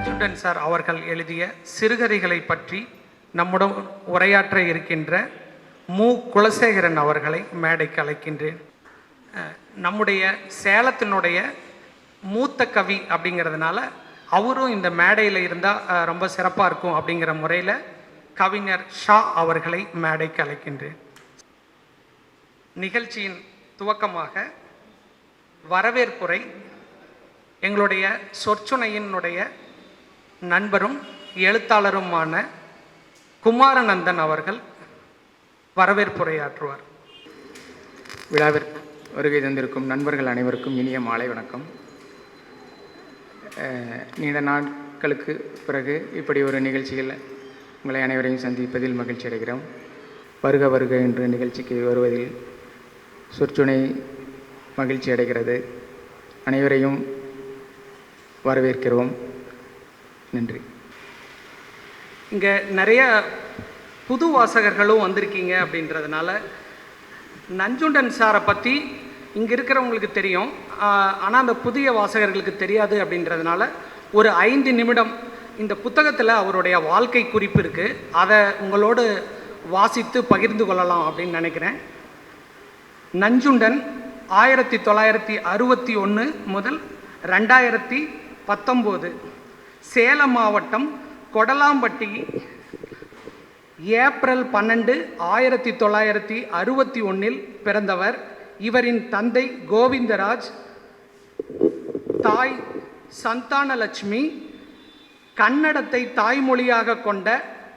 Nanjundan sir அவர்கள் எழுதிய சிறுகதைகளை பற்றி நம்முடன் உரையாற்ற இருக்கின்ற மு. குலசேகரன் அவர்களை மேடைக்கு அழைக்கின்றேன். நம்முடைய சேலத்தினுடைய மூத்த கவி அப்படிங்கிறதுனால அவரும் இந்த மேடையில் இருந்தால் ரொம்ப சிறப்பாக இருக்கும் அப்படிங்கிற முறையில் கவிஞர் ஷா அவர்களை மேடைக்கு அழைக்கின்றேன். நிகழ்ச்சியின் துவக்கமாக வரவேற்புரை எங்களுடைய சொற்சுனையினுடைய நண்பரும் எழுத்தாளருமான குமாரநந்தன் அவர்கள் வரவேற்புரையாற்றுவார். விழாவிற்கு வருகை தந்திருக்கும் நண்பர்கள் அனைவருக்கும் இனிய மாலை வணக்கம். நீண்ட நாட்களுக்கு பிறகு இப்படி ஒரு நிகழ்ச்சியில் உங்களை அனைவரையும் சந்திப்பதில் மகிழ்ச்சி அடைகிறோம். வருக வருக என்று நிகழ்ச்சிக்கு வருவதில் சொற்சுனை மகிழ்ச்சி அடைகிறது. அனைவரையும் வரவேற்கிறோம். நன்றி. இங்கே நிறைய புது வாசகர்களும் வந்திருக்கீங்க அப்படின்றதுனால நஞ்சுண்டன் சாரை பற்றி இங்கே இருக்கிறவங்களுக்கு தெரியும். ஆனால் அந்த புதிய வாசகர்களுக்கு தெரியாது அப்படின்றதுனால ஒரு ஐந்து நிமிடம் இந்த புத்தகத்தில் அவருடைய வாழ்க்கை குறிப்பு இருக்குது அதை உங்களோடு வாசித்து பகிர்ந்து கொள்ளலாம் அப்படின்னு நினைக்கிறேன். நஞ்சுண்டன் ஆயிரத்தி தொள்ளாயிரத்தி அறுபத்தி ஒன்று முதல் ரெண்டாயிரத்தி பத்தொம்போது. சேலம் மாவட்டம் கொடலாம்பட்டி ஏப்ரல் பன்னெண்டு ஆயிரத்தி தொள்ளாயிரத்தி அறுபத்தி ஒன்றில் பிறந்தவர். இவரின் தந்தை கோவிந்தராஜ் தாய் சந்தானலட்சுமி கன்னடத்தை தாய்மொழியாக கொண்ட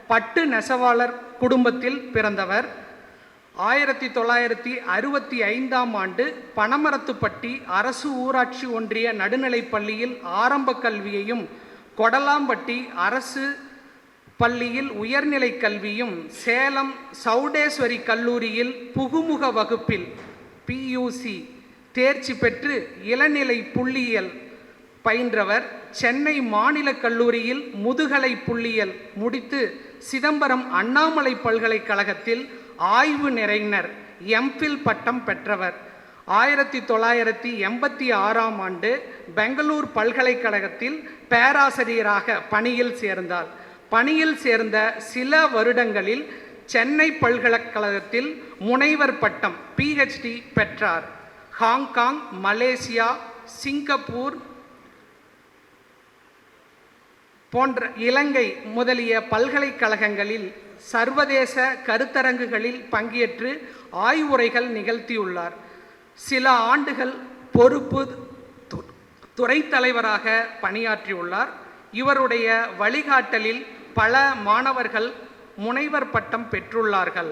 பட்டு நெசவாளர் குடும்பத்தில் பிறந்தவர். ஆயிரத்தி தொள்ளாயிரத்தி அறுபத்தி ஐந்தாம் ஆண்டு பனமரத்துப்பட்டி அரசு ஊராட்சி ஒன்றிய நடுநிலைப் பள்ளியில் ஆரம்ப கல்வியையும் கொடலாம்பட்டி அரசு பள்ளியில் உயர்நிலைக் கல்வியும் சேலம் சௌடேஸ்வரி கல்லூரியில் புகுமுக வகுப்பில் பியூசி தேர்ச்சி பெற்று இளநிலை புள்ளியியல் பயின்றவர். சென்னை மாநில கல்லூரியில் முதுகலை புள்ளியியல் முடித்து சிதம்பரம் அண்ணாமலை பல்கலைக்கழகத்தில் ஆய்வு நிறைஞர். எம்ஃபில் பட்டம் பெற்றவர். ஆயிரத்தி தொள்ளாயிரத்தி எண்பத்தி ஆறாம் ஆண்டு பெங்களூர் பல்கலைக்கழகத்தில் பேராசிரியராக பணியில் சேர்ந்தார். பணியில் சேர்ந்த சில வருடங்களில் சென்னை பல்கலைக்கழகத்தில் முனைவர் பட்டம் பிஹெச்டி பெற்றார். ஹாங்காங் மலேசியா சிங்கப்பூர் போன்ற இலங்கை முதலிய பல்கலைக்கழகங்களில் சர்வதேச கருத்தரங்குகளில் பங்கேற்று ஆய்வுரைகள் நிகழ்த்தியுள்ளார். சில ஆண்டுகள் பொறுப்பு துறை தலைவராக பணியாற்றியுள்ளார். இவருடைய வழிகாட்டலில் பல மாணவர்கள் முனைவர் பட்டம் பெற்றுள்ளார்கள்.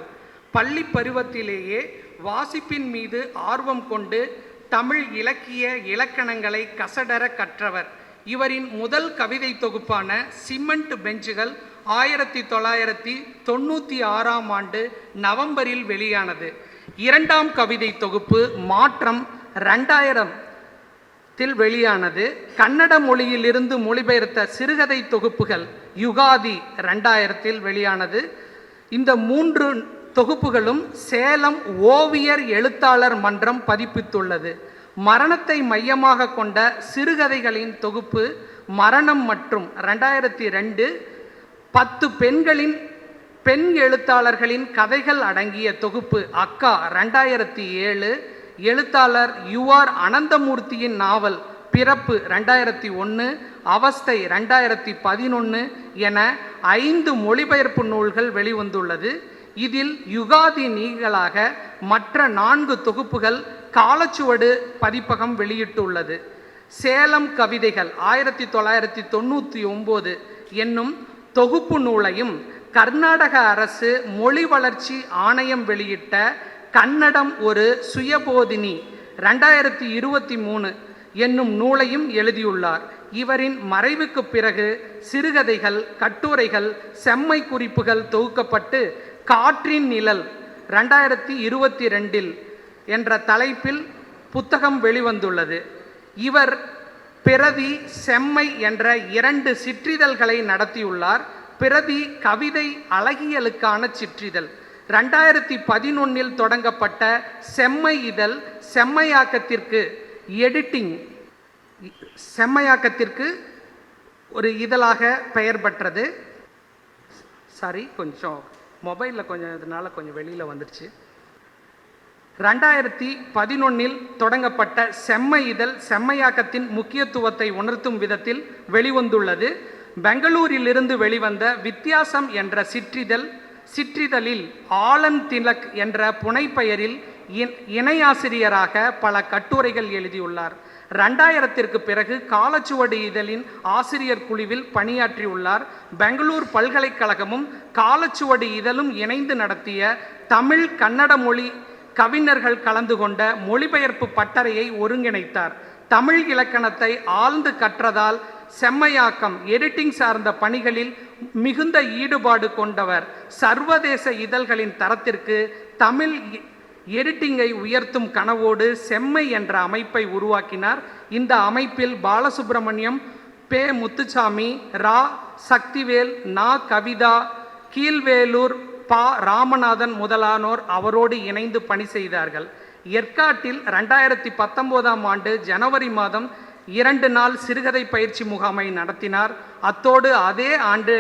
பள்ளி பருவத்திலேயே வாசிப்பின் மீது ஆர்வம் கொண்டு தமிழ் இலக்கிய இலக்கணங்களை கசடர கற்றவர். இவரின் முதல் கவிதை தொகுப்பான சிமெண்ட் பெஞ்சுகள் ஆயிரத்தி தொள்ளாயிரத்தி தொண்ணூற்றி ஆறாம் ஆண்டு நவம்பரில் வெளியானது. இரண்டாம் கவிதை தொகுப்பு மாற்றம் ரெண்டாயிரம் தில் வெளியானது. கன்னட மொழியிலிருந்து மொழிபெயர்த்த சிறுகதை தொகுப்புகள் யுகாதி ரெண்டாயிரத்தில் வெளியானது. இந்த மூன்று தொகுப்புகளும் சேலம் ஓவியர் எழுத்தாளர் மன்றம் பதிப்பித்துள்ளது. மரணத்தை மையமாக கொண்ட சிறுகதைகளின் தொகுப்பு மரணம் மற்றும் ரெண்டாயிரத்தி ரெண்டு பத்து பெண்களின் பெண் எழுத்தாளர்களின் கதைகள் அடங்கிய தொகுப்பு அக்கா ரெண்டாயிரத்தி ஏழு எழுத்தாளர் யுஆர் அனந்தமூர்த்தியின் நாவல் பிறப்பு ரெண்டாயிரத்தி ஒன்று அவஸ்தை ரெண்டாயிரத்தி பதினொன்று என ஐந்து மொழிபெயர்ப்பு நூல்கள் வெளிவந்துள்ளது. இதில் யுகாதி நீங்களாக மற்ற நான்கு தொகுப்புகள் காலச்சுவடு பதிப்பகம் வெளியிட்டுள்ளது. சேலம் கவிதைகள் ஆயிரத்தி தொள்ளாயிரத்தி தொண்ணூற்றி ஒம்பது என்னும் தொகுப்பு நூலையும் கர்நாடக அரசு மொழி வளர்ச்சி ஆணையம் வெளியிட்ட கன்னடம் ஒரு சுயபோதினி ரெண்டாயிரத்தி இருபத்தி மூணு என்னும் நூலையும் எழுதியுள்ளார். இவரின் மறைவுக்கு பிறகு சிறுகதைகள் கட்டுரைகள் செம்மை குறிப்புகள் தொகுக்கப்பட்டு காற்றின் நிழல் ரெண்டாயிரத்தி இருபத்தி ரெண்டில் என்ற தலைப்பில் புத்தகம் வெளிவந்துள்ளது. இவர் பிரதி செம்மை என்ற இரண்டு சிற்றிதழ்களை நடத்தியுள்ளார். பிரதி கவிதை அழகியலுக்கான சிற்றிதழ். ரெண்டாயிரத்தி பதினொன்னில் தொடங்கப்பட்ட செம்மை இதழ் செம்மையாக்கத்திற்கு எடிட்டிங் செம்மையாக்கத்திற்கு ஒரு இதழாக பெயர் பெற்றது. சாரி கொஞ்சம் மொபைலில் கொஞ்சம் இதனால் கொஞ்சம் வெளியில் வந்துடுச்சு. ரெண்டாயிரத்தி பதினொன்னில் தொடங்கப்பட்ட செம்மை இதழ் செம்மையாக்கத்தின் முக்கியத்துவத்தை உணர்த்தும் விதத்தில் வெளிவந்துள்ளது. பெங்களூரிலிருந்து வெளிவந்த வித்தியாசம் என்ற சிற்றிதழ் சிற்றிதழில் ஆலன் திலக் என்ற புனைப்பெயரில் இணையாசிரியராக பல கட்டுரைகள் எழுதியுள்ளார். ரெண்டாயிரத்திற்கு பிறகு காலச்சுவடு இதழின் ஆசிரியர் குழுவில் பணியாற்றியுள்ளார். பெங்களூர் பல்கலைக்கழகமும் காலச்சுவடு இதழும் இணைந்து நடத்திய தமிழ் கன்னட மொழி கவிஞர்கள் கலந்து கொண்ட மொழிபெயர்ப்பு பட்டறையை ஒருங்கிணைத்தார். தமிழ் இலக்கணத்தை ஆழ்ந்து கற்றதால் செம்மையாக்கம் எடிட்டிங் சார்ந்த பணிகளில் மிகுந்த ஈடுபாடு கொண்டவர். சர்வதேச இதழ்களின் தரத்திற்கு தமிழ் எடிட்டிங்கை உயர்த்தும் கனவோடு செம்மை என்ற அமைப்பை உருவாக்கினார். இந்த அமைப்பில் பாலசுப்பிரமணியம் பே. முத்துசாமி ரா. சக்திவேல் நா. கவிதா கீழ்வேலூர் பா. ராமநாதன் முதலானோர் அவரோடு இணைந்து பணி செய்தார்கள். எற்காட்டில் ரெண்டாயிரத்தி பத்தொம்போதாம் ஆண்டு ஜனவரி மாதம் இரண்டு நாள் சிறுகதை பயிற்சி முகாமை நடத்தினார். அத்தோடு அதே ஆண்டு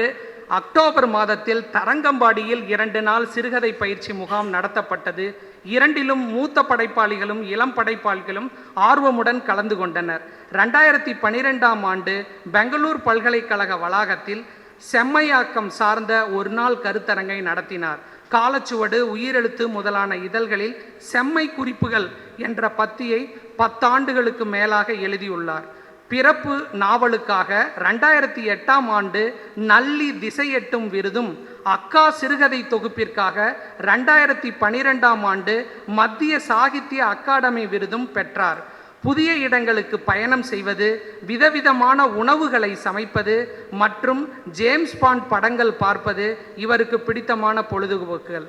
அக்டோபர் மாதத்தில் தரங்கம்பாடியில் இரண்டு நாள் சிறுகதை பயிற்சி முகாம் நடத்தப்பட்டது. இரண்டிலும் மூத்த படைப்பாளிகளும் இளம் படைப்பாளிகளும் ஆர்வமுடன் கலந்து கொண்டனர். ரெண்டாயிரத்தி பனிரெண்டாம் ஆண்டு பெங்களூர் பல்கலைக்கழக வளாகத்தில் செம்மையாக்கம் சார்ந்த ஒரு நாள் கருத்தரங்கை நடத்தினார். காலச்சுவடு உயிரெழுத்து முதலான இதழ்களில் செம்மை குறிப்புகள் என்ற பத்தியை பத்தாண்டுகளுக்கு மேலாக எழுதியுள்ளார். பிறப்பு நாவலுக்காக ரெண்டாயிரத்தி எட்டாம் ஆண்டு நல்லி திசையெட்டும் விருதும் அக்கா சிறுகதை தொகுப்பிற்காக ரெண்டாயிரத்தி பனிரெண்டாம் ஆண்டு மத்திய சாகித்ய அகாடமி விருதும் பெற்றார். புதிய இடங்களுக்கு பயணம் செய்வது விதவிதமான உணவுகளை சமைப்பது மற்றும் ஜேம்ஸ் பாண்ட் படங்கள் பார்ப்பது இவருக்கு பிடித்தமான பொழுதுபோக்குகள்.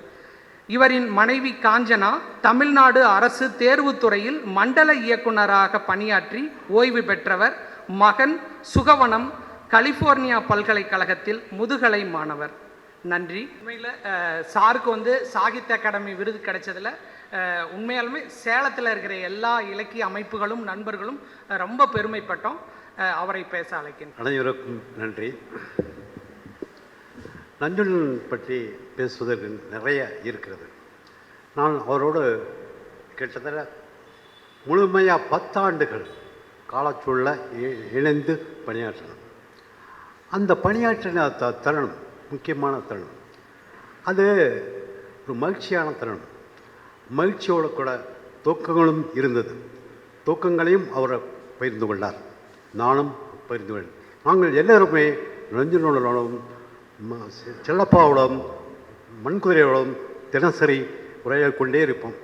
இவரின் மனைவி காஞ்சனா தமிழ்நாடு அரசு தேர்வுத்துறையில் மண்டல இயக்குனராக பணியாற்றி ஓய்வு பெற்றவர். மகன் சுகவனம் கலிஃபோர்னியா பல்கலைக்கழகத்தில் முதுகலை மாணவர். நன்றி. உண்மையில் சாருக்கு வந்து சாகித்ய அகாடமி விருது கிடைச்சதில் உண்மையாலுமே சேலத்தில் இருக்கிற எல்லா இலக்கிய அமைப்புகளும் நண்பர்களும் ரொம்ப பெருமைப்பட்டோம். அவரை பேச அழைக்கின்றேன் அனைவருக்கும் நன்றி. நஞ்சுடன் பற்றி பேசுவதற்கு நிறைய இருக்கிறது. நான் அவரோடு கிட்டத்தட்ட முழுமையாக பத்தாண்டுகள் காலச்சூழல இ- இணைந்து பணியாற்றினோம். அந்த பணியாற்றின த தருணம் முக்கியமான தருணம். அது ஒரு மகிழ்ச்சியான தருணம். மகிழ்ச்சியோடு கூட தூக்கங்களும் இருந்தது. தூக்கங்களையும் அவர் பகிர்ந்து கொண்டார். நானும் பகிர்ந்து கொண்டேன் நாங்கள் எல்லோருமே ரஞ்சனோடனும் ம- செ- செல்லப்பாவோடும் மண்குதிரையோடும் தினசரி உரையாடி கொண்டே இருப்போம்.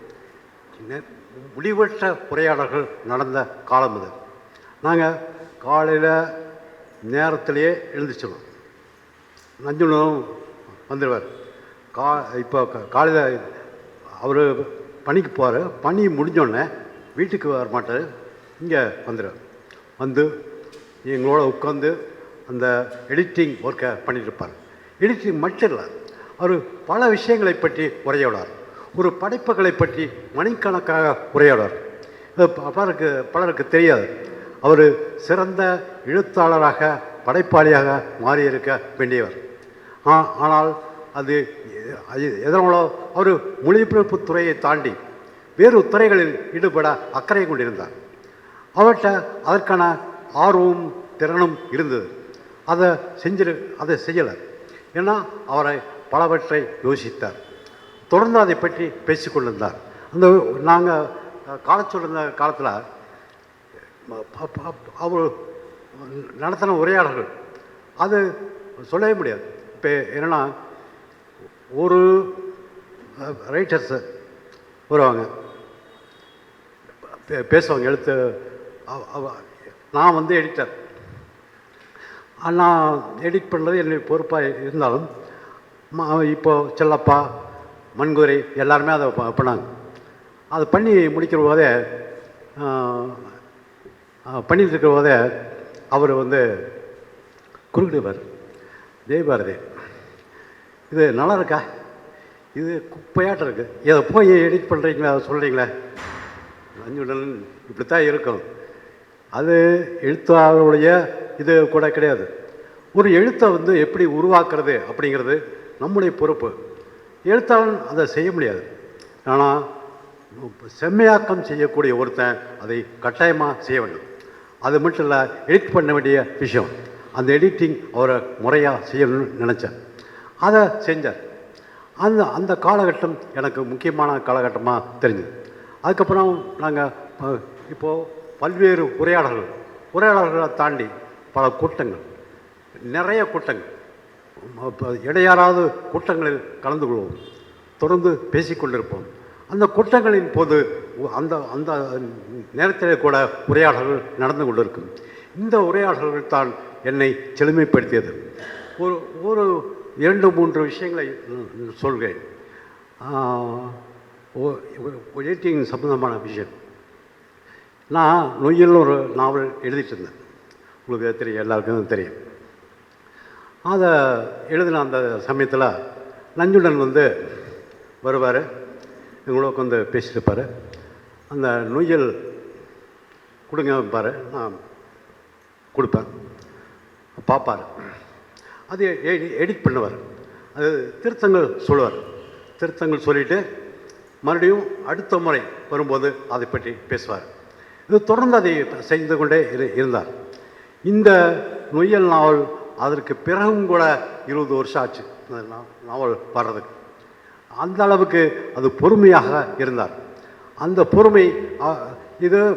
முடிவற்ற உரையாடல்கள் நடந்த காலம் அது. நாங்கள் காலையில் நேரத்திலேயே எழுந்திரிச்சிடுவோம் நஞ்சுனும் வந்துடுவார். கா இப்போ காலையில் அவர் பணிக்கு போவார் பணி முடிஞ்சோடனே வீட்டுக்கு வர மாட்டார். இங்கே வந்துடுவார் வந்து எங்களோட உட்காந்து அந்த எடிட்டிங் ஒர்க்கை பண்ணிட்டு இருப்பார். எடிட்டிங் மட்டும் இல்லை அவர் பல விஷயங்களை பற்றி உரையாடுவார். ஒரு படைப்புகளை பற்றி மணிக்கணக்காக உரையாடுவார். பலருக்கு பலருக்கு தெரியாது. அவர் சிறந்த எழுத்தாளராக படைப்பாளியாக மாறியிருக்க வேண்டியவர். ஆனால் அது எதனாலோ அவர் மொழிபெயர்ப்பு துறையை தாண்டி வேறு துறைகளில் ஈடுபட அக்கறை கொண்டிருந்தார். அவர்கிட்ட அதற்கான ஆர்வமும் திறனும் இருந்தது. அதை செஞ்சிரு அதை செய்யலை ஏன்னா அவரை பலவற்றை யோசித்தார். தொடர்ந்து அதை பற்றி பேசிக்கொண்டிருந்தார் அந்த நாங்கள் காலச்சொல்ல காலத்தில் அவர் நடத்தின உரையாடல்கள் அது சொல்லவே முடியாது. இப்போ என்னென்னா ஒரு ரைட்டர்ஸு வருவாங்க. பே- பேசுவாங்க எழுத்து அவ- நான் வந்து எடிட்டர் நான் எடிட் பண்ணுறது என்னுடைய பொறுப்பாக இருந்தாலும் இப்போ செல்லப்பா மண்குறை எல்லாருமே அதை பண்ணாங்க. அதை பண்ணி முடிக்கிற போதே பண்ணிட்டு இருக்கிற போதே அவர் வந்து குறுக்கிடுவார். ஜெயபாரதி. இது நல்லா இருக்கா இது குப்பையாட்டம் இருக்குது இதை போய் எடிட் பண்ணுறீங்களா அதை சொல்கிறீங்களே லஞ்சுடன் இப்படி தான் இருக்கும். அது எழுத்தாளருடைய இது கூட கிடையாது. ஒரு எழுத்தை வந்து எப்படி உருவாக்குறது அப்படிங்கிறது நம்முடைய பொறுப்பு. எழுத்தாளன் அதை செய்ய முடியாது. ஆனால் செம்மையாக்கம் செய்யக்கூடிய ஒருத்தன் அதை கட்டாயமாக செய்ய வேண்டும். அது மட்டும் இல்லை எடிட் பண்ண வேண்டிய விஷயம். அந்த எடிட்டிங் அவரை முறையாக செய்யணும்னு நினச்சேன். அதை செஞ்சார். அந்த அந்த காலகட்டம் எனக்கு முக்கியமான காலகட்டமாக தெரிஞ்சுது. அதுக்கப்புறம் நாங்கள் இப்போது பல்வேறு உரையாடல்கள் உரையாடல்களை தாண்டி பல கூட்டங்கள் நிறைய கூட்டங்கள். இடையாறாவது கூட்டங்களில் கலந்து கொள்வோம் தொடர்ந்து பேசிக்கொண்டிருப்போம் அந்த கூட்டங்களின் போது அந்த அந்த நேரத்தில் கூட உரையாடல்கள் நடந்து கொண்டிருக்கும். இந்த உரையாடல்கள் தான் என்னை செழுமைப்படுத்தியது. ஒரு ஒரு இரண்டு மூன்று விஷயங்களை சொல்கிறேன். எடிட்டிங் சம்பந்தமான விஷயம். நான் நொய்யல் ஒரு நாவல் எழுதிட்டு இருந்தேன் உங்களுக்கு தெரியும் எல்லாருக்கும் தெரியும். அதை எழுதின அந்த சமயத்தில் நஞ்சுடன் வந்து வருவார் எங்களோட வந்து பேசியிருப்பார். அந்த நொய்யல் கொடுங்க பாரு நான் கொடுப்பேன். பார்ப்பார். அது எடிட் பண்ணுவார். அது திருத்தங்கள் சொல்லுவார். திருத்தங்கள் சொல்லிவிட்டு மறுபடியும் அடுத்த முறை வரும்போது அதை பற்றி பேசுவார். இது தொடர்ந்து அதை செய்து கொண்டே இரு- இருந்தார். இந்த நொய்யல் நாவல் அதற்கு பிறகும் கூட இருபது வருஷம் ஆச்சு. அந்த நாவல் வர்றதுக்கு. அந்த அளவுக்கு அது பொறுமையாக இருந்தார். அந்த பொறுமை இது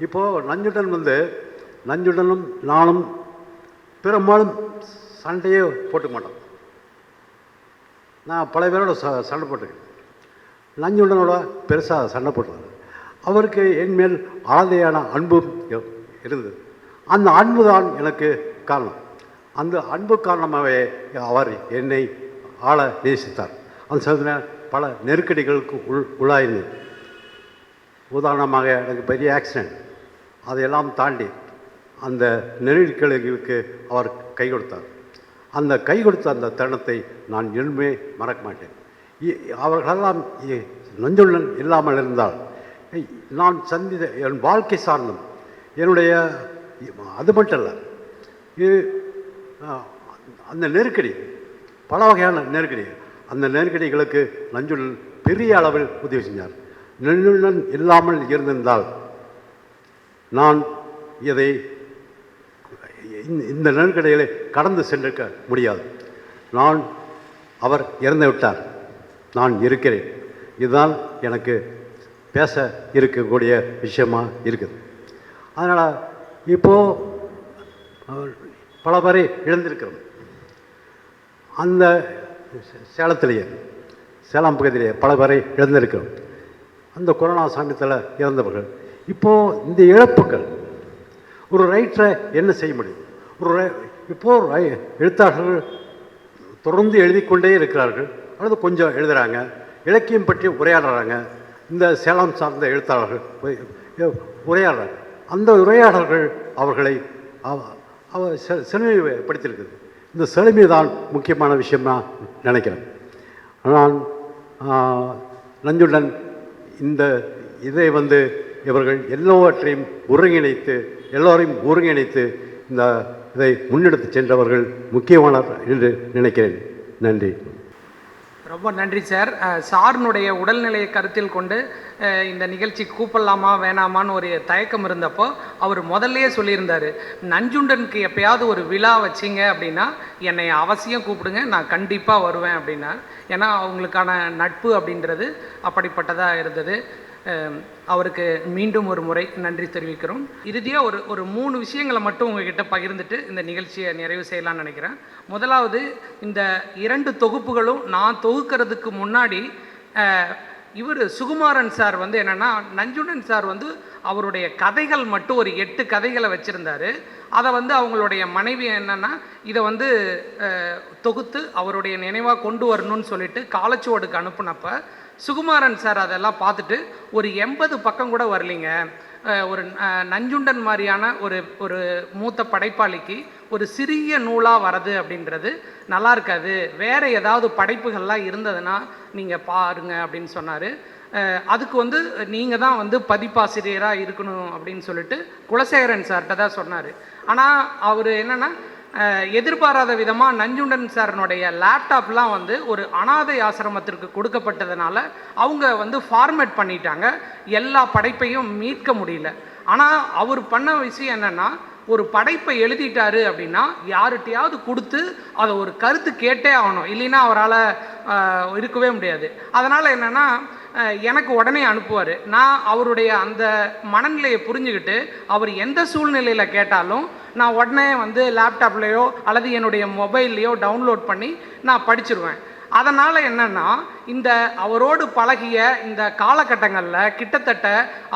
இப்போது நஞ்சுடன் வந்து நஞ்சுடனும் நானும் பெரும்பாலும் சண்டையே போட்டுக்க மாட்டோம். நான் பல பேரோட ச சண்டை போட்டிருக்கேன் நஞ்சுடனோட பெருசாக சண்டை போட்டது அவருக்கு என் மேல் ஆழ்தையான அன்பும் இருந்தது. அந்த அன்பு தான் எனக்கு காரணம். அந்த அன்பு காரணமாகவே அவர் என்னை ஆள நேசித்தார். அந்த சமயத்தில் பல நெருக்கடிகளுக்கு உள் உள்ளாயிருந்தது. உதாரணமாக எனக்கு பெரிய ஆக்சிடெண்ட் அதையெல்லாம் தாண்டி அந்த நெருக்கடிகளுக்கு அவர் கை கொடுத்தார். அந்த கை கொடுத்த அந்த தருணத்தை நான் எதுவுமே மறக்க மாட்டேன். இ- அவர்களெல்லாம் இ- நஞ்சுள்ளன் இல்லாமல் இருந்தால் நான் சந்தித்த என் வாழ்க்கை சார்ந்தும் என்னுடைய அது மட்டும் இல்லை இது அந்த நெருக்கடி பல வகையான நெருக்கடி அந்த நெருக்கடிகளுக்கு நஞ்சுள்ளன் பெரிய அளவில் உதவி செஞ்சார். நெஞ்சுள்ளன் இல்லாமல் இருந்திருந்தால் நான் இதை இந்த- இந்த கடந்து சென்றிருக்க முடியாது. நான் அவர் இறந்து விட்டார். நான் இருக்கிறேன். இதுதான் எனக்கு பேச இருக்கக்கூடிய விஷயமா இருக்குது. அதனால் இப்போது பல பேரை இழந்திருக்கிறோம். அந்த சே- சேலத்திலேயே சேலம் பகுதியிலேயே பல பேரை இழந்திருக்கிறோம். அந்த கொரோனா சமயத்தில் இறந்தவர்கள் இப்போது இந்த இழப்புகள் ஒரு ரைட்டரை என்ன செய்ய முடியும்? ஒரு ரை- இப்போ எழுத்தாளர்கள் தொடர்ந்து எழுதிக்கொண்டே இருக்கிறார்கள். அல்லது கொஞ்சம் எழுதுகிறாங்க இலக்கியம் பற்றி உரையாடுறாங்க. இந்த சேலம் சார்ந்த எழுத்தாளர்கள் உரையாடுறாங்க. அந்த உரையாடல்கள் அவர்களை அவ- அவ செழுமைப்படுத்தியிருக்குது. இந்த செழுமை தான் முக்கியமான விஷயம் நான் நினைக்கிறேன் நான் நஞ்சுடன் இந்த இதை வந்து இவர்கள் எல்லாவற்றையும் ஒருங்கிணைத்து எல்லோரையும் ஒருங்கிணைத்து இந்த இதை முன்னெடுத்து சென்றவர்கள் முக்கியமானவர் என்று நினைக்கிறேன். நன்றி. ரொம்ப நன்றி சார். அஹ், உடல்நிலையை கருத்தில் கொண்டு இந்த நிகழ்ச்சி கூப்பிடலாமா வேணாமான்னு ஒரு தயக்கம் இருந்தப்போ அவர் முதல்லையே சொல்லியிருந்தார். நஞ்சுண்டனுக்கு எப்பயாவது ஒரு விழா வச்சிங்க அப்படின்னா என்னை அவசியம் கூப்பிடுங்க நான் கண்டிப்பாக வருவேன் அப்படின்னா. ஏன்னா அவங்களுக்கான நட்பு அப்படின்றது அப்படிப்பட்டதாக இருந்தது. அவருக்கு மீண்டும் ஒரு முறை நன்றி தெரிவிக்கிறோம். இறுதியாக ஒரு ஒரு மூணு விஷயங்களை மட்டும் உங்ககிட்ட பகிர்ந்துட்டு இந்த நிகழ்ச்சியை நிறைவு செய்யலாம்னு நினைக்கிறேன். முதலாவது இந்த இரண்டு தொகுப்புகளும் நான் தொகுக்கிறதுக்கு முன்னாடி இவர் சுகுமாரன் சார் வந்து என்னென்னா நஞ்சுடன் சார் வந்து அவருடைய கதைகள் மட்டும் ஒரு எட்டு கதைகளை வச்சுருந்தாரு. அதை வந்து அவங்களுடைய மனைவி என்னென்னா இதை வந்து தொகுத்து அவருடைய நினைவாக கொண்டு வரணும்னு சொல்லிட்டு காலச்சுவடுக்கு அனுப்புனப்ப சுகுமாரன் சார் அதெல்லாம் பார்த்துட்டு ஒரு எண்பது பக்கம் கூட வரலிங்க. ஒரு நஞ்சுண்டன் மாதிரியான ஒரு ஒரு மூத்த படைப்பாளிக்கு ஒரு சிறிய நூலாக வரது அப்படின்றது நல்லா இருக்காது. வேறு ஏதாவது படைப்புகள்லாம் இருந்ததுன்னா நீங்கள் பாருங்க அப்படின்னு சொன்னார். அதுக்கு வந்து நீங்கள் தான் வந்து பதிப்பாசிரியராக இருக்கணும் அப்படின்னு சொல்லிட்டு குலசேகரன் சார்கிட்ட தான் சொன்னார். ஆனால் அவர் என்னென்னா எதிர்பாராத விதமாக நஞ்சுண்டன் சாரனுடைய லேப்டாப்லாம் வந்து ஒரு அனாதை ஆசிரமத்திற்கு கொடுக்கப்பட்டதுனால அவங்க வந்து ஃபார்மேட் பண்ணிட்டாங்க. எல்லா படைப்பையும் மீட்க முடியல. ஆனால் அவர் பண்ண விஷயம் என்னென்னா ஒரு படைப்பை எழுதிட்டாரு அப்படின்னா யார்கிட்டயாவது கொடுத்து அதை ஒரு கருத்து கேட்டே ஆகணும். இல்லைன்னா அவரால் இருக்கவே முடியாது. அதனால் என்னென்னா எனக்கு உடனே அனுப்புவார். நான் அவருடைய அந்த மனநிலையை புரிஞ்சுக்கிட்டு அவர் எந்த சூழ்நிலையில் கேட்டாலும் நான் உடனே வந்து லேப்டாப்லேயோ அல்லது என்னுடைய மொபைல்லையோ டவுன்லோட் பண்ணி நான் படிச்சிருவேன். அதனால் என்னன்னா இந்த அவரோடு பழகிய இந்த காலகட்டங்களில் கிட்டத்தட்ட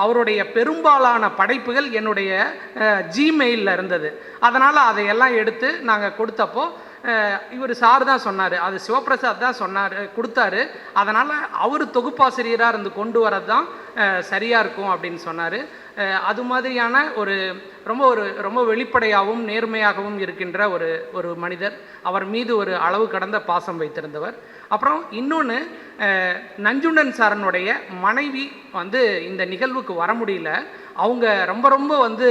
அவருடைய பெரும்பாலான படைப்புகள் என்னுடைய ஜிமெயிலில் இருந்தது. அதனால் அதையெல்லாம் எடுத்து நாங்கள் கொடுத்தப்போ இவர் சார் தான் சொன்னார். அது சிவபிரசாத் தான் சொன்னார் கொடுத்தாரு. அதனால் அவர் தொகுப்பாசிரியராக இருந்து கொண்டு வரது தான் சரியாக இருக்கும் அப்படின்னு சொன்னார். அது மாதிரியான ஒரு ரொம்ப ஒரு ரொம்ப வெளிப்படையாகவும் நேர்மையாகவும் இருக்கின்ற ஒரு ஒரு மனிதர். அவர் மீது ஒரு அளவு கடந்த பாசம் வைத்திருந்தவர். அப்புறம் இன்னொன்று நஞ்சுண்டன் சாரனுடைய மனைவி வந்து இந்த நிகழ்வுக்கு வர முடியல. அவங்க ரொம்ப ரொம்ப வந்து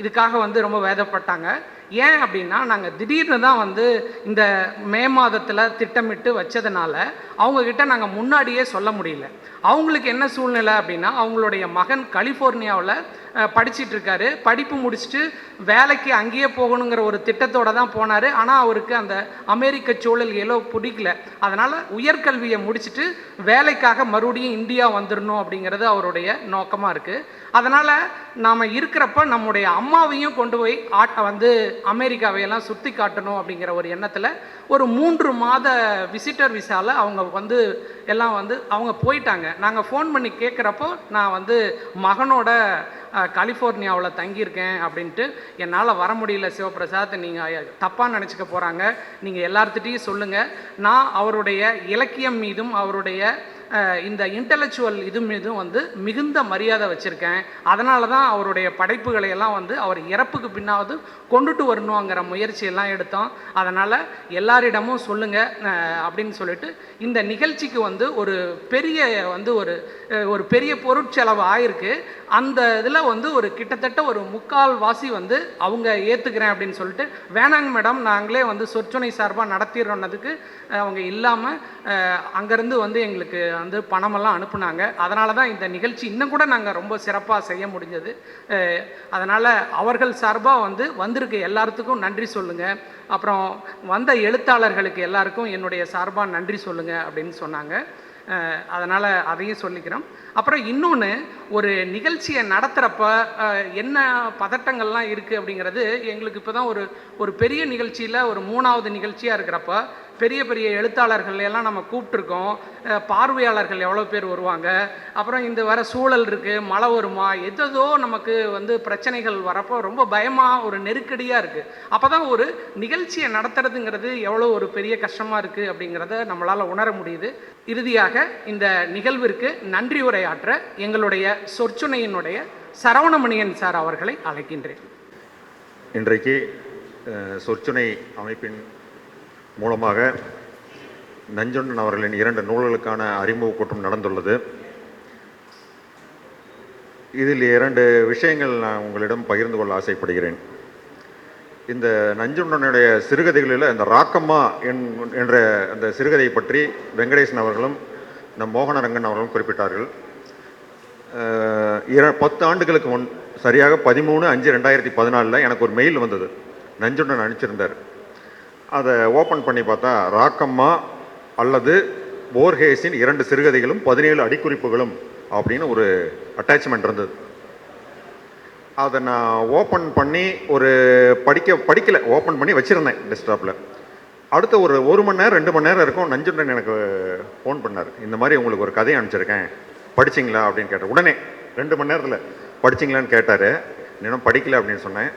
இதுக்காக வந்து ரொம்ப வேதப்பட்டாங்க. ஏன் அப்படின்னா நாங்கள் திடீர்னு தான் வந்து இந்த மே மாதத்தில் திட்டமிட்டு வச்சதுனால அவங்கக்கிட்ட நாங்கள் முன்னாடியே சொல்ல முடியல. அவங்களுக்கு என்ன சூழ்நிலை அப்படின்னா அவங்களுடைய மகன் கலிஃபோர்னியாவில் படிச்சுட்டு இருக்காரு படிப்பு முடிச்சுட்டு வேலைக்கு அங்கேயே போகணுங்கிற ஒரு திட்டத்தோட தான் போனார். ஆனால் அவருக்கு அந்த அமெரிக்க சூழல் ஏதோ பிடிக்கல. அதனால் உயர்கல்வியை முடிச்சுட்டு வேலைக்காக மறுபடியும் இந்தியா வந்துடணும் அப்படிங்கிறது அவருடைய நோக்கமாக இருக்குது அதனால் நாம் இருக்கிறப்ப நம்முடைய அம்மாவையும் கொண்டு போய் ஆட்ட வந்து அமெரிக்காவையெல்லாம் சுற்றி காட்டணும் அப்படிங்கிற ஒரு எண்ணத்தில் ஒரு மூன்று மாத விசிட்டர் விசாவில் அவங்க வந்து எல்லாம் வந்து அவங்க போயிட்டாங்க. நாங்கள் ஃபோன் பண்ணி கேட்குறப்போ நான் வந்து மகனோட கலிஃபோர்னியாவில் தங்கியிருக்கேன் அப்படின்ட்டு என்னால் வர முடியல சிவபிரசாத். நீங்கள் தப்பாக நினச்சிக்க போகிறாங்க நீங்கள் எல்லார்த்திட்டையும் சொல்லுங்கள் நான் அவருடைய இலக்கியம் மீதும் அவருடைய இந்த இன்டலெக்சுவல் இது மீதும் வந்து மிகுந்த மரியாதை வச்சுருக்கேன். அதனால தான் அவருடைய படைப்புகளை எல்லாம் வந்து அவர் இறப்புக்கு பின்னாவது கொண்டுட்டு வரணுங்கிற முயற்சியெல்லாம் எடுத்தோம். அதனால் எல்லாரிடமும் சொல்லுங்கள் அப்படின்னு சொல்லிட்டு இந்த நிகழ்ச்சிக்கு வந்து ஒரு பெரிய வந்து ஒரு ஒரு பெரிய பொருட்செலவு ஆயிருக்கு. அந்த இதில் வந்து ஒரு கிட்டத்தட்ட ஒரு முக்கால் வாசி வந்து அவங்க ஏற்றுக்கிறேன் அப்படின்னு சொல்லிட்டு வேணாங்க மேடம் நாங்களே வந்து சொற்சுனை சார்பாக நடத்திடுறோன்னதுக்கு அவங்க இல்லாமல் அங்கேருந்து வந்து எங்களுக்கு வந்து பணமெல்லாம் அனுப்புனாங்க. அதனால தான் இந்த நிகழ்ச்சி இன்னும் கூட நாங்கள் ரொம்ப சிறப்பாக செய்ய முடிஞ்சது. அதனால் அவர்கள் சார்பாக வந்து வந்திருக்க எல்லாத்துக்கும் நன்றி சொல்லுங்கள் அப்புறம் வந்த எழுத்தாளர்களுக்கு எல்லாருக்கும் என்னுடைய சார்பாக நன்றி சொல்லுங்கள் அப்படின்னு சொன்னாங்க. அதனால் அதையும் சொல்லிக்கிறோம். அப்புறம் இன்னொன்று ஒரு நிகழ்ச்சியை நடத்துகிறப்ப என்ன பதட்டங்கள்லாம் இருக்குது அப்படிங்கிறது எங்களுக்கு இப்போ தான் ஒரு ஒரு பெரிய நிகழ்ச்சியில் ஒரு மூணாவது நிகழ்ச்சியாக இருக்கிறப்ப பெரிய பெரிய எழுத்தாளர்கள் எல்லாம் நம்ம கூப்பிட்ருக்கோம் பார்வையாளர்கள் எவ்வளோ பேர் வருவாங்க? அப்புறம் இந்த வர சூழல் இருக்குது மழை வருமா? எதோ நமக்கு வந்து பிரச்சனைகள் வரப்போ ரொம்ப பயமாக ஒரு நெருக்கடியாக இருக்குது அப்போ தான் ஒரு நிகழ்ச்சியை நடத்துறதுங்கிறது எவ்வளோ ஒரு பெரிய கஷ்டமாக இருக்குது அப்படிங்கிறத நம்மளால் உணர முடியுது. இறுதியாக இந்த நிகழ்விற்கு நன்றி உரையாற்ற எங்களுடைய சொற்சுனையினுடைய சரவணமணியன் சார் அவர்களை அழைக்கின்றேன். இன்றைக்கு சொற்சுனை அமைப்பின் மூலமாக நஞ்சொண்டன் அவர்களின் இரண்டு நூல்களுக்கான அறிமுக கூட்டம் நடந்துள்ளது. இதில் இரண்டு விஷயங்கள் நான் உங்களிடம் பகிர்ந்து கொள்ள ஆசைப்படுகிறேன். இந்த நஞ்சுண்டனுடைய சிறுகதைகளில் இந்த ராக்கம்மா என் என்ற அந்த சிறுகதையை பற்றி வெங்கடேசன் அவர்களும் நம் மோகனரங்கன் அவர்களும் குறிப்பிட்டார்கள். இர பத்து ஆண்டுகளுக்கு முன் சரியாக பதிமூணு அஞ்சு ரெண்டாயிரத்தி பதினாலில் எனக்கு ஒரு மெயில் வந்தது. நஞ்சுண்டன் அனுப்பிச்சிருந்தார். அதை ஓப்பன் பண்ணி பார்த்தா ராக்கம்மா அல்லது போர்ஹேஸின் இரண்டு சிறுகதைகளும் பதினேழு அடிக்குறிப்புகளும் அப்படின்னு ஒரு அட்டாச்மெண்ட் இருந்தது. அதை நான் ஓப்பன் பண்ணி ஒரு படிக்க படிக்கலை ஓப்பன் பண்ணி வச்சுருந்தேன் டெஸ்க்டாப்பில் அடுத்த ஒரு ஒரு மணி நேரம் ரெண்டு மணி நேரம் இருக்கும் நஞ்சுண்டன் எனக்கு ஃபோன் பண்ணார். இந்த மாதிரி உங்களுக்கு ஒரு கதையை அனுப்பிச்சிருக்கேன். படிச்சிங்களா அப்படின்னு கேட்டார் உடனே ரெண்டு மணி நேரத்தில் படிச்சிங்களான்னு கேட்டார். இன்னும் படிக்கல அப்படின்னு சொன்னேன்.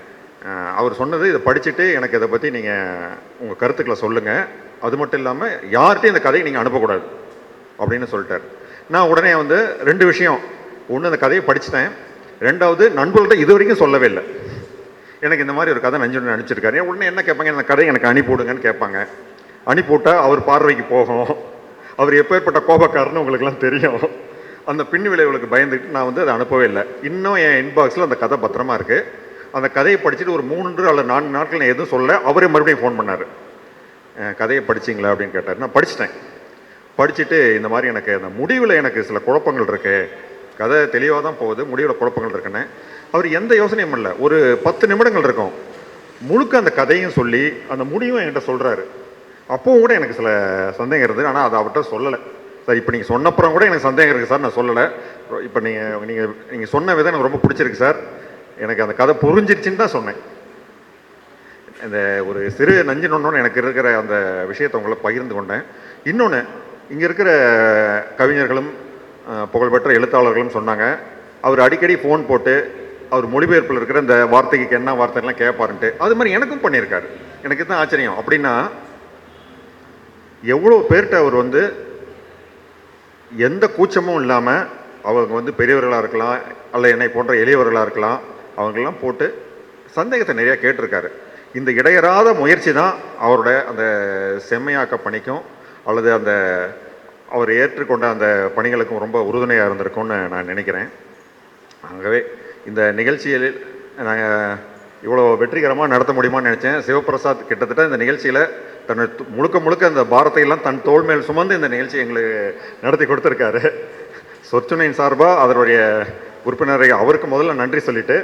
அவர் சொன்னது இதை படிச்சுட்டு எனக்கு இதை பற்றி நீங்கள் உங்கள் கருத்துக்களை சொல்லுங்கள் அது மட்டும் இல்லாமல் யார்கிட்டையும் இந்த கதையை நீங்கள் அனுப்பக்கூடாது அப்படின்னு சொல்லிட்டார். நான் உடனே வந்து ரெண்டு விஷயம். ஒன்று அந்த கதையை படிச்சிட்டேன். ரெண்டாவது நண்பர்கள்ட்ட இது வரைக்கும் சொல்லவே இல்லை. எனக்கு இந்த மாதிரி ஒரு கதை நஞ்சு நினச்சிருக்காரு. உடனே என்ன கேட்பாங்க? இந்த கதையை எனக்கு அனுப்பிவிடுங்கன்னு கேட்பாங்க. அனுப்பிவிட்டா அவர் பார்வைக்கு போகும். அவர் எப்பேற்பட்ட கோபக்காரன்னு உங்களுக்குலாம் தெரியும். அந்த பின் விளைவுகளுக்கு பயந்துக்கிட்டு நான் வந்து அதை அனுப்பவே இல்லை. இன்னும் என் இன்பாக்ஸில் அந்த கதை பத்திரமா இருக்குது அந்த கதையை படிச்சுட்டு ஒரு மூன்று அல்லது நான்கு நாட்கள் நான் எதுவும் சொல்ல அவரே மறுபடியும் ஃபோன் பண்ணார். கதையை படிச்சிங்களா? அப்படின்னு கேட்டார். நான் படிச்சிட்டேன். படிச்சுட்டு இந்த மாதிரி எனக்கு அந்த முடிவில் எனக்கு சில குழப்பங்கள் இருக்கு. கதை தெளிவாக தான் போகுது. முடிவில் குழப்பங்கள் இருக்குன்னு. அவர் எந்த யோசனையும் இல்லை ஒரு பத்து நிமிடங்கள் இருக்கும். முழுக்க அந்த கதையும் சொல்லி அந்த முடிவும் என்கிட்ட சொல்கிறாரு அப்போவும் கூட எனக்கு சில சந்தேகம் இருந்தது. ஆனால் அதை அவர்கிட்ட சொல்லலை. சார் இப்போ நீங்கள் சொன்னப்புறம் கூட எனக்கு சந்தேகம் இருக்குது சார். நான் சொல்லலை. இப்போ நீங்கள் நீங்கள் நீங்கள் சொன்ன விதம் எனக்கு ரொம்ப பிடிச்சிருக்கு சார். எனக்கு அந்த கதை புரிஞ்சிருச்சுன்னு தான் சொன்னேன். இந்த ஒரு சிறு நஞ்சு நொண்ணு எனக்கு இருக்கிற அந்த விஷயத்தை உங்களை பகிர்ந்து கொண்டேன். இன்னொன்று இங்கே இருக்கிற கவிஞர்களும் புகழ்பெற்ற எழுத்தாளர்களும் சொன்னாங்க அவர் அடிக்கடி ஃபோன் போட்டு அவர் மொழிபெயர்ப்பில் இருக்கிற இந்த வார்த்தைக்கு என்ன வார்த்தைலாம் கேட்பாருன்ட்டு அது மாதிரி எனக்கும் பண்ணியிருக்காரு. எனக்கு தான் ஆச்சரியம். அப்படின்னா எவ்வளோ பேர்கிட்ட அவர் வந்து எந்த கூச்சமும் இல்லாமல் அவங்க வந்து பெரியவர்களாக இருக்கலாம் அல்ல என்னை போன்ற எளியவர்களாக இருக்கலாம் அவங்களெல்லாம் போட்டு சந்தேகத்தை நிறையா கேட்டிருக்காரு. இந்த இடையறாத முயற்சி தான் அவரோட அந்த செம்மையாக்க பணிக்கும் அல்லது அந்த அவர் ஏற்றுக்கொண்ட அந்த பணிகளுக்கும் ரொம்ப உறுதுணையாக இருந்திருக்கும்னு நான் நினைக்கிறேன். ஆகவே இந்த நிகழ்ச்சியில் நாங்கள் இவ்வளோ வெற்றிகரமாக நடத்த முடியுமான்னு நினச்சேன். சிவபிரசாத் கிட்டத்தட்ட இந்த நிகழ்ச்சியில் தன்னை முழுக்க முழுக்க அந்த பாரத்தையெல்லாம் தன் தோல் மேல் சுமந்து இந்த நிகழ்ச்சி எங்களுக்கு நடத்தி கொடுத்துருக்காரு. சொற்சுனையின் சார்பாக அதனுடைய உறுப்பினரை அவருக்கு முதல்ல நன்றி சொல்லிவிட்டு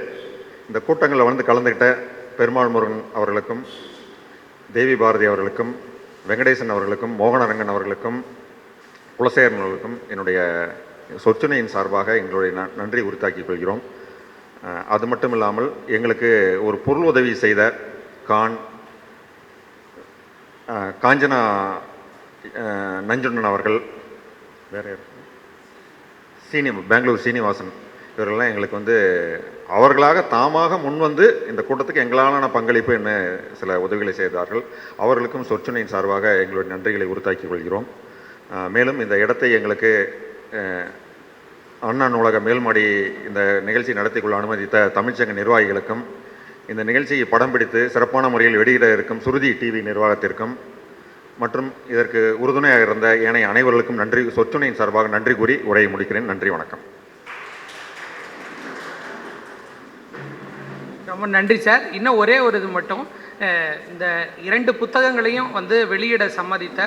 இந்த கூட்டங்களில் வந்து கலந்துக்கிட்ட பெருமாள் முருகன் அவர்களுக்கும் தேவி பாரதி அவர்களுக்கும் வெங்கடேசன் அவர்களுக்கும் மோகனரங்கன் அவர்களுக்கும் குலசேகரன் அவர்களுக்கும் என்னுடைய சொத்துணையின் சார்பாக எங்களுடைய ந- நன்றி உறுத்தாக்கிக் கொள்கிறோம். அது மட்டும் இல்லாமல் எங்களுக்கு ஒரு பொருள் உதவி செய்த கான் காஞ்சனா நஞ்சுண்ணன் அவர்கள் வேற சீனி பெங்களூர் சீனிவாசன் இவரெல்லாம் எங்களுக்கு வந்து அவர்களாக தாமாக முன்வந்து இந்த கூட்டத்துக்கு எங்களாலான பங்களிப்பு என்ன சில உதவிகளை செய்தார்கள். அவர்களுக்கும் சொற்சுனையின் சார்பாக எங்களுடைய நன்றிகளை உறுத்தாக்கிக் கொள்கிறோம். மேலும் இந்த இடத்தை எங்களுக்கு அண்ணா நூலக மேல்மாடி இந்த நிகழ்ச்சி நடத்தி கொள்ள அனுமதித்த தமிழ்ச்சங்க நிர்வாகிகளுக்கும் இந்த நிகழ்ச்சியை படம் பிடித்து சிறப்பான முறையில் வெளியிட இருக்கும் சுருதி டிவி நிர்வாகத்திற்கும் மற்றும் இதற்கு உறுதுணையாக இருந்த ஏனைய அனைவர்களுக்கும் நன்றி சொற்றுணையின் சார்பாக நன்றி கூறி உரையை முடிக்கிறேன். நன்றி வணக்கம். ரொம்ப நன்றி சார். இன்னும் ஒரே ஒரு இது மட்டும் இந்த இரண்டு புத்தகங்களையும் வந்து வெளியிட சம்மதித்த